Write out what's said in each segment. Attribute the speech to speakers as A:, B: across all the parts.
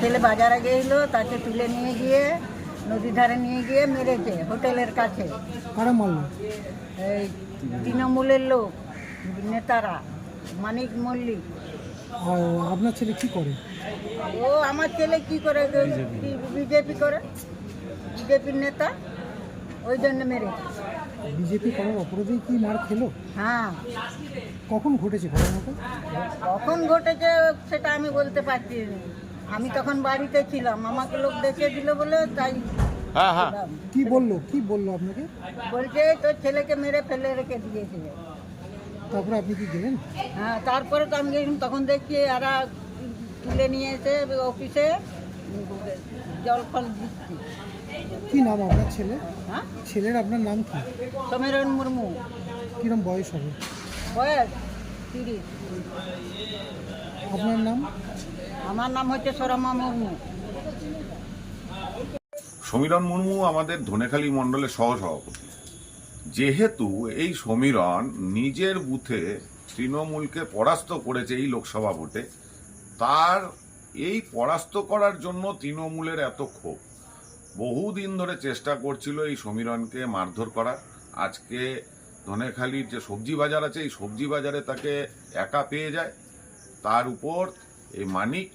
A: ছেলে বাজারে গেল তাকে তুলে নিয়ে গিয়ে নদী ধারে নিয়ে গিয়ে মেরেছে হোটেলের কাছে। এই তৃণমূলের লোক নেতারা মানিক মল্লিক।
B: আপনার ছেলে কি করে?
A: ও আমার ছেলে কি করে? বিজেপি করে? বিজেপির নেতা ওই জন্য মেরেছে।
B: বিজেপি করার অপরাধেই কি মার খেলো?
A: হ্যাঁ।
B: কখন ঘটেছে ঘটনাটা?
A: কখন ঘটেছে সেটা আমি বলতে পারছি আমি তখন বাড়িতে ছিলাম আমাকে লোক দেখে দিল বলে তাই ছিলাম।
B: কি বলল? কি বলল আপনাকে?
A: বলছে তোর ছেলেকে মেরে ফেলে রেখে দিয়েছে।
B: তারপরে আপনি কি গেলেন?
A: হ্যাঁ তারপরে তো আমি তখন দেখছি এরা তুলে নিয়ে এসে অফিসে জল ফল দিচ্ছি
B: কি নাম আপনার ছেলে?
A: হ্যাঁ?
B: ছেলের আপনার নাম কি?
A: সমীরণ মুর্মু।
B: কিরম বয়স হবে?
A: বয়স তিরিশ।
B: আপনার নাম?
A: আমার নাম হচ্ছে সরমা মুর্মু।
C: সমীরণ মুর্মু আমাদের ধনেখালী মণ্ডলের সহসভাপতি। যেহেতু এই সমীরণ নিজের বুথে তৃণমূলকে পরাস্ত করেছে এই লোকসভা ভোটে তার এই পরাস্ত করার জন্য তৃণমূলের এত ক্ষোভ। বহুদিন ধরে চেষ্টা করছিল এই সমীরণকে মারধর করার আজকে ধনেখালির যে সবজি বাজার আছে, এই সবজি বাজারে তাকে একা পেয়ে যায়। তার উপর এই মানিক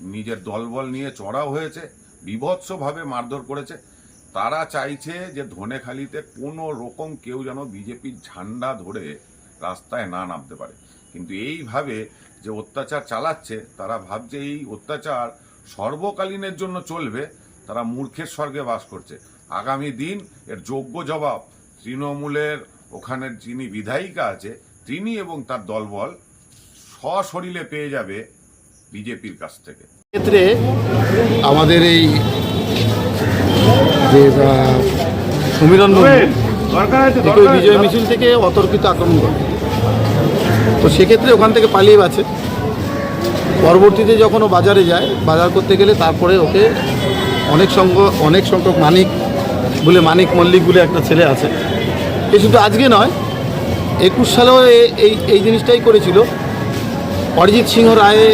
C: নিজের দলবল নিয়ে চড়াও হয়েছে, বিভৎসভাবে মারধর করেছে। তারা চাইছে যে ধনেখালিতে কোনো রকম কেউ যেন বিজেপির ঝান্ডা ধরে রাস্তায় না নামতে পারে। কিন্তু এইভাবে যে অত্যাচার চালাচ্ছে তারা ভাবছে এই অত্যাচার সর্বকালীনের জন্য চলবে তারা মূর্খের স্বর্গে বাস করছে। আগামী দিন এর যোগ্য জবাব তৃণমূলের ওখানের যিনি বিধায়িকা আছে তিনি এবং তার দলবল সশরীরে পেয়ে যাবে বিজেপির কাছ থেকে।
D: ক্ষেত্রে আমাদের এই যে সমীরণ বিজয় মিছিল থেকে অতর্কিত আক্রমণ করে তো সেক্ষেত্রে ওখান থেকে পালিয়ে আছে পরবর্তীতে যখন ও বাজারে যায়, বাজার করতে গেলে তারপরে ওকে অনেক সঙ্গ, অনেক সংখ্যক মানিক বলে, মানিক মল্লিক বলে একটা ছেলে আছে। এ শুধু আজকে নয়, একুশ সালেও এই এই জিনিসটাই করেছিল। অরিজিৎ সিংহ রায়,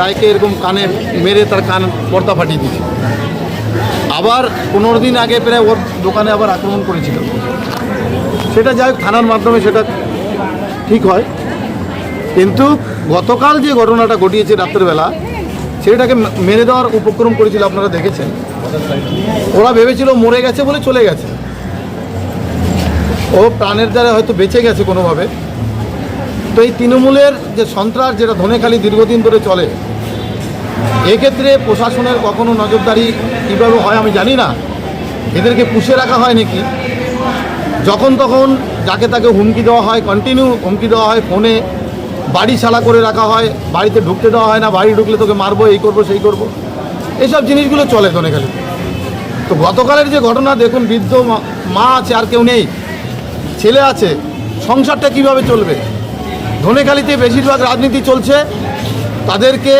D: রায়কে এরকম কানে মেরে তার কান পর্দা ফাটিয়ে দিয়েছে। আবার পনেরো দিন আগে প্রায় ওর দোকানে আবার আক্রমণ করেছিল। সেটা যাই থানার মাধ্যমে সেটা ঠিক হয়। কিন্তু গতকাল যে ঘটনাটা ঘটিয়েছে রাত্রেবেলা, সেটাকে মেনে দেওয়ার উপক্রম করেছিল আপনারা দেখেছেন। ওরা ভেবেছিল মরে গেছে বলে চলে গেছে। ও প্রাণের দ্বারা হয়তো বেঁচে গেছে কোনোভাবে। তো এই তৃণমূলের যে সন্ত্রাস, যেটা ধনেখালি দীর্ঘদিন ধরে চলে, এক্ষেত্রে প্রশাসনের কখনো নজরদারি কীভাবে হয় আমি জানি না। এদেরকে পুষে রাখা হয় নাকি? যখন তখন যাকে তাকে হুমকি দেওয়া হয় কন্টিনিউ হুমকি দেওয়া হয় ফোনে। বাড়ি ছাড়া করে রাখা হয়, বাড়িতে ঢুকতে দেওয়া হয় না, বাড়ি ঢুকলে তোকে মারবো, এই করব, সেই করব। এইসব জিনিসগুলো চলে ধনেখালিতে তো গতকালের যে ঘটনা, দেখুন, বৃদ্ধ মা আছে, আর কেউ নেই। ছেলে আছে, সংসারটা কীভাবে চলবে? ধনেখালিতে বেশিরভাগ রাজনীতি চলছে, তাদেরকে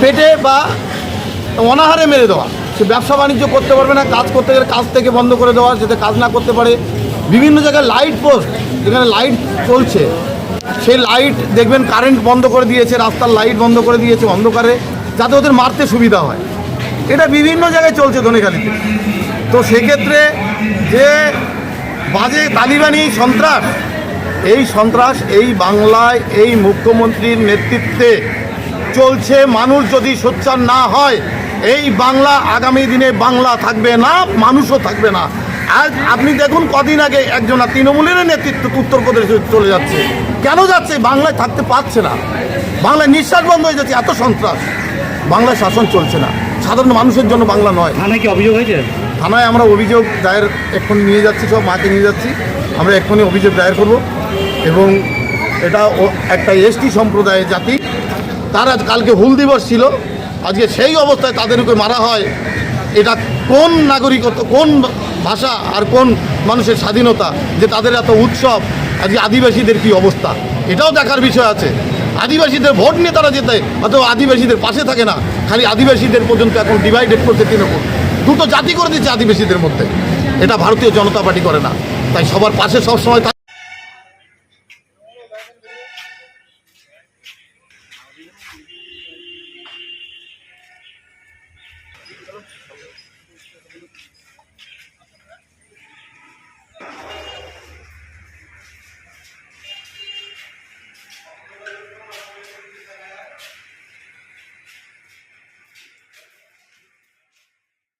D: পেটে বা অনাহারে মেরে দেওয়া। সে ব্যবসা বাণিজ্য করতে পারবে না, কাজ করতে গেলে কাজ থেকে বন্ধ করে দেওয়া, যাতে কাজ না করতে পারে। বিভিন্ন জায়গায় লাইট পোস্ট, যেখানে লাইট চলছে। সেই লাইট দেখবেন কারেন্ট বন্ধ করে দিয়েছে, রাস্তার লাইট বন্ধ করে দিয়েছে, অন্ধকারে, যাতে ওদের মারতে সুবিধা হয়। এটা বিভিন্ন জায়গায় চলছে ধনেখালিতে। তো সেক্ষেত্রে যে বাজে তালিবানি সন্ত্রাস, এই সন্ত্রাস এই বাংলায় এই মুখ্যমন্ত্রীর নেতৃত্বে চলছে। মানুষ যদি সোচ্চার না হয়, এই বাংলা আগামী দিনে বাংলা থাকবে না, মানুষও থাকবে না। আজ আপনি দেখুন কদিন আগে একজন তৃণমূলের নেতৃত্ব উত্তরপ্রদেশে চলে যাচ্ছে। কেন যাচ্ছে? বাংলায় থাকতে পারছে না। বাংলায় নিঃশ্বাস বন্ধ হয়ে যাচ্ছে। এত সন্ত্রাস। বাংলায় শাসন চলছে না। সাধারণ মানুষের জন্য বাংলা নয়।
E: থানায় কি অভিযোগ হয়েছে?
D: থানায় আমরা অভিযোগ দায়ের এক্ষুনি নিয়ে যাচ্ছি সব মাকে নিয়ে যাচ্ছি। আমরা এক্ষুনি অভিযোগ দায়ের করব। এবং এটা একটা এসটি সম্প্রদায়ের জাতি। তার আজ কালকে হুল দিবস ছিল। আজকে সেই অবস্থায় তাদেরকে মারা হয়। এটা কোন নাগরিকত্ব কোন ভাষা আর কোন মানুষের স্বাধীনতা, যে তাদের এত উৎসব আজকে আদিবাসীদের কি অবস্থা, এটাও দেখার বিষয় আছে। আদিবাসীদের ভোট নিয়ে তারা যেতে, অথবা আদিবাসীদের পাশে থাকে না, খালি আদিবাসীদের পর্যন্ত এখন ডিভাইডেড করতে তৃণমূল। দুটো জাতি করে দিচ্ছে আদিবাসীদের মধ্যে। এটা ভারতীয় জনতা পার্টি করে না। তাই সবার পাশে সবসময় থাকে